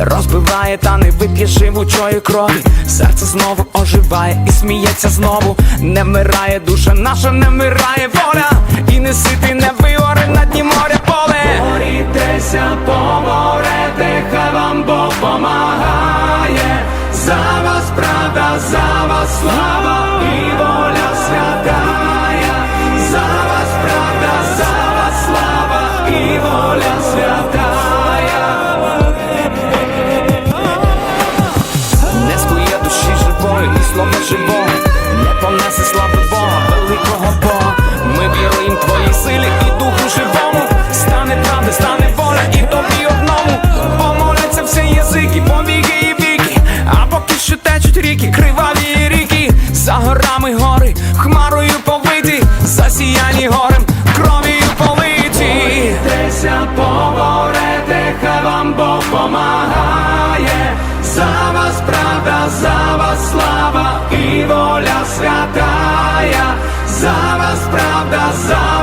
розбиває, та не вип'є живучої крові, серце знову оживає і сміється знову, не вмирає душа наша, не вмирає воля, і не сити, не вигоре на дні моря поле. Борітеся, поборете, хай вам Бог помагає. За вас правда, за вас слава горем крові политі. Бойтеся, поборете, хай вам Бог помагає. За вас правда, за вас слава і воля святая, за вас правда, за вас.